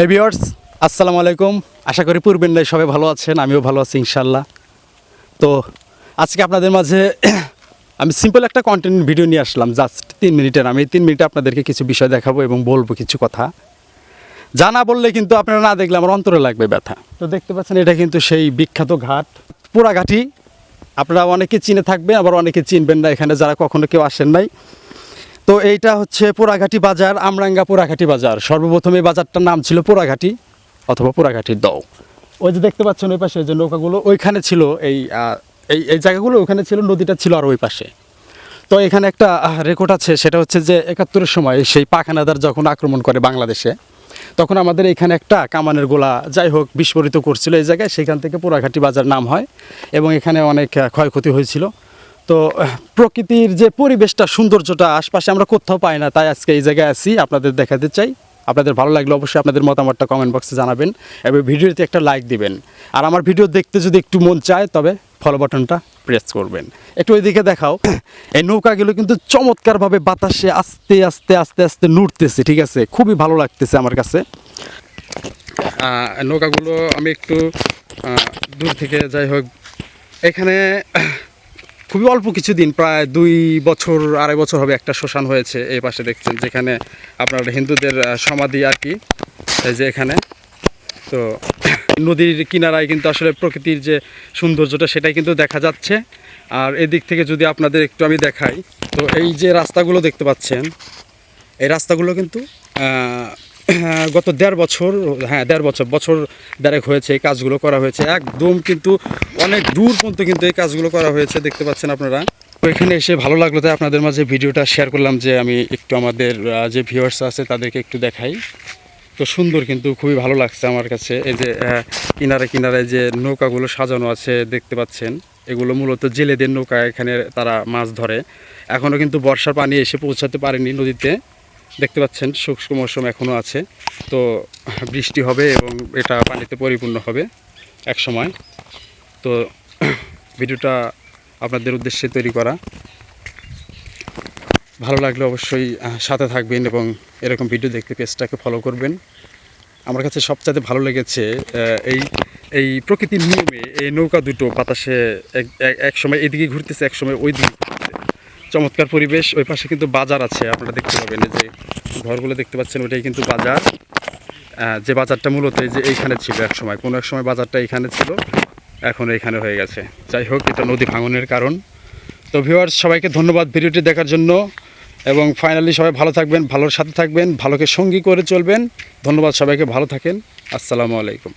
হে viewers আসসালামু আলাইকুম। আশা করি পূর্বের নাই সবাই ভালো আছেন, আমিও ভালো আছি ইনশাল্লাহ তো আজকে আপনাদের মাঝে আমি সিম্পল একটা কন্টেন্ট ভিডিও নিয়ে আসলাম জাস্ট তিন মিনিটের। আমি তিন মিনিটে আপনাদেরকে কিছু বিষয় দেখাবো এবং বলব কিছু কথা। যা না বললে কিন্তু আপনারা না দেখলে আমার অন্তরে লাগবে ব্যথা। তো দেখতে পাচ্ছেন, এটা কিন্তু সেই বিখ্যাত ঘাট। পোড়াঘাটি আপনারা অনেকে চিনে থাকবেন, আবার অনেকে চিনবেন না, এখানে যারা কখনো কেউ আসেন নাই। তো এইটা হচ্ছে পোড়াঘাটি বাজার, আমরাঙ্গা পোড়াঘাটি বাজার। সর্বপ্রথম এই বাজারটার নাম ছিল পোড়াঘাটি অথবা পোড়াঘাটির দও। ওই যে দেখতে পাচ্ছেন ওই পাশে যে নৌকাগুলো, ওইখানে ছিল এই এই এই জায়গাগুলো, ওইখানে ছিল, নদীটা ছিল আর ওই পাশে। তো এখানে একটা রেকর্ড আছে, সেটা হচ্ছে যে একাত্তরের সময় সেই পাখানাদার যখন আক্রমণ করে বাংলাদেশে, তখন আমাদের এখানে একটা কামানের গোলা যাই হোক বিস্ফোরিত করছিল এই জায়গায়, সেখান থেকে পোড়াঘাটি বাজার নাম হয় এবং এখানে অনেক ক্ষয়ক্ষতি হয়েছিল। তো প্রকৃতির যে পরিবেশটা, সৌন্দর্যটা আশপাশে আমরা কোথাও পাই না, তাই আজকে এই জায়গায় আসি আপনাদের দেখাতে চাই। আপনাদের ভালো লাগলে অবশ্যই আপনাদের মতামতটা কমেন্ট বক্সে জানাবেন এবং ভিডিওতে একটা লাইক দিবেন। আর আমার ভিডিও দেখতে যদি একটু মন চায়, তবে ফলো বাটনটা প্রেস করবেন। একটু ওইদিকে দেখাও। এই নৌকাগুলো কিন্তু চমৎকারভাবে বাতাসে আস্তে আস্তে আস্তে আস্তে নুড়তেছে, ঠিক আছে? খুবই ভালো লাগতেছে আমার কাছে। নৌকাগুলো আমি একটু দূর থেকে যাই হোক। এখানে খুবই অল্প কিছু দিন প্রায় দুই বছর, আড়াই বছর হবে একটা শ্মশান হয়েছে এই পাশে দেখছেন, যেখানে আপনার হিন্দুদের সমাধি আর কি, এই যে এখানে। তো নদীর কিনারায় কিন্তু আসলে প্রকৃতির যে সৌন্দর্যটা সেটাই কিন্তু দেখা যাচ্ছে। আর এদিক থেকে যদি আপনাদের একটু আমি দেখাই, তো এই যে রাস্তাগুলো দেখতে পাচ্ছেন, এই রাস্তাগুলো কিন্তু গত দেড় বছর হ্যাঁ দেড় বছর বছর দেড়েক হয়েছে এই কাজগুলো করা হয়েছে। একদম কিন্তু অনেক দূর পর্যন্ত কিন্তু এই কাজগুলো করা হয়েছে, দেখতে পাচ্ছেন আপনারা। এখানে এসে ভালো লাগল তাই আপনাদের মাঝে ভিডিওটা শেয়ার করলাম যে আমি একটু আমাদের যে ভিউয়ার্স আছে তাদেরকে একটু দেখাই। তো সুন্দর কিন্তু, খুবই ভালো লাগছে আমার কাছে। এই যে কিনারে কিনারে যে নৌকাগুলো সাজানো আছে, দেখতে পাচ্ছেন, এগুলো মূলত জেলেদের নৌকা এখানে তারা মাছ ধরে। এখনও কিন্তু বর্ষার পানি এসে পৌঁছাতে পারেনি নদীতে। দেখতে পাচ্ছেন, শুষ্ক মৌসুম এখনও আছে। তো বৃষ্টি হবে এবং এটা পানিতে পরিপূর্ণ হবে এক সময়। তো ভিডিওটা আপনাদের উদ্দেশ্যে তৈরি করা। ভালো লাগলে অবশ্যই সাথে থাকবেন এবং এরকম ভিডিও দেখতে পেজটাকে ফলো করবেন। আমার কাছে সবচাইতে ভালো লেগেছে এই এই প্রকৃতির নিয়মে এই নৌকা দুটো বাতাসে এক- সময় এদিকে ঘুরতেছে, এক সময় ওই দিকে চমৎকার পরিবেশ। ওই পাশে কিন্তু বাজার আছে, আপনারা দেখতে পাবেন যে ঘরগুলো দেখতে পাচ্ছেন, ওইটাই কিন্তু বাজার। যে বাজারটা মূলত যে এইখানে ছিল এক সময় কোনো এক সময় বাজারটা এইখানে ছিল, এখন এইখানে হয়ে গেছে। যাই হোক, এটা নদী ভাঙনের কারণ। তো ভিউয়ার্স সবাইকে ধন্যবাদ ভিডিওটি দেখার জন্য, এবং ফাইনালি সবাই ভালো থাকবেন, ভালোর সাথে থাকবেন, ভালোকে সঙ্গী করে চলবেন। ধন্যবাদ সবাইকে, ভালো থাকেন। আসসালামু আলাইকুম।